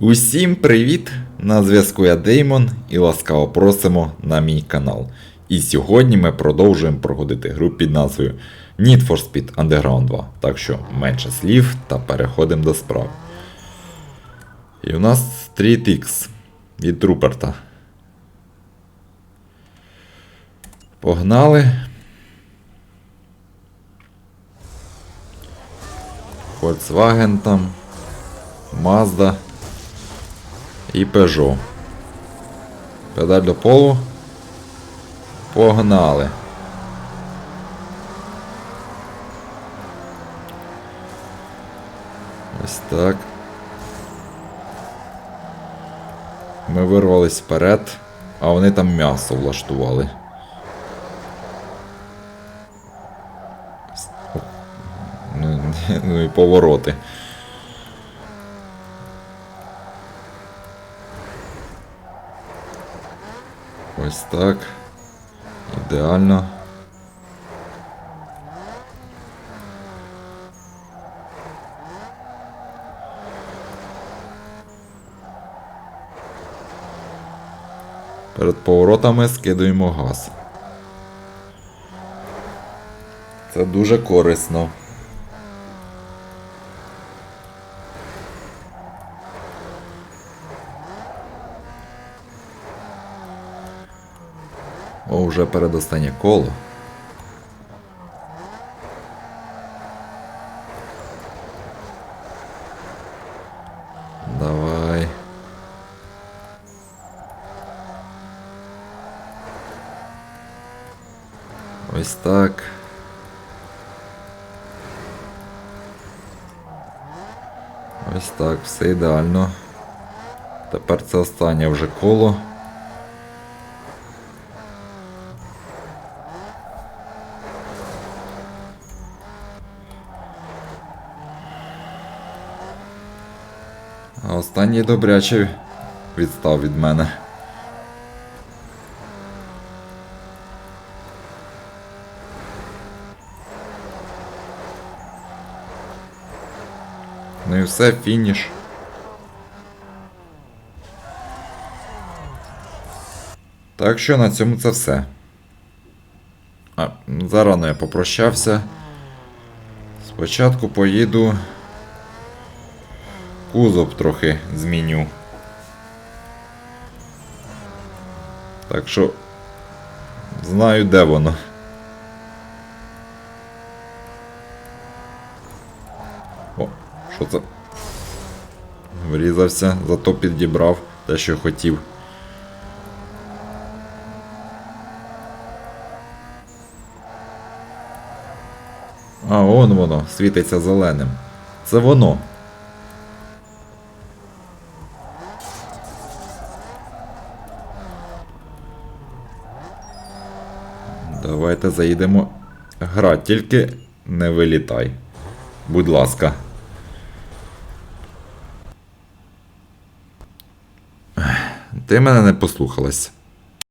Усім привіт! На зв'язку я Деймон і ласкаво просимо на мій канал. І сьогодні ми продовжуємо проходити гру під назвою Need for Speed Underground 2. Так що менше слів та переходимо до справ. І у нас Street X від Руперта. Погнали. Volkswagen там, Mazda і Peugeot. Педаль до полу. Погнали. Ось так. Ми вирвались вперед, а вони там м'ясо влаштували. Ну, ну і повороти. Ось так. Ідеально. Перед поворотами скидуємо газ. Це дуже корисно. О, вже передостаннє коло. Давай. Ось так. Ось так, все ідеально. Тепер це останнє вже коло. А останній добряче відстав від мене. Ну і все, фініш. Так що на цьому це все. А, зарано я попрощався. Спочатку поїду. Кузов трохи зміню. Так що. Знаю, де воно. О, що це? Врізався, зато підібрав те, що хотів. А, он воно, світиться зеленим. Це воно. Давайте заїдемо. Гра, тільки не вилітай. Будь ласка. Ти мене не послухалась.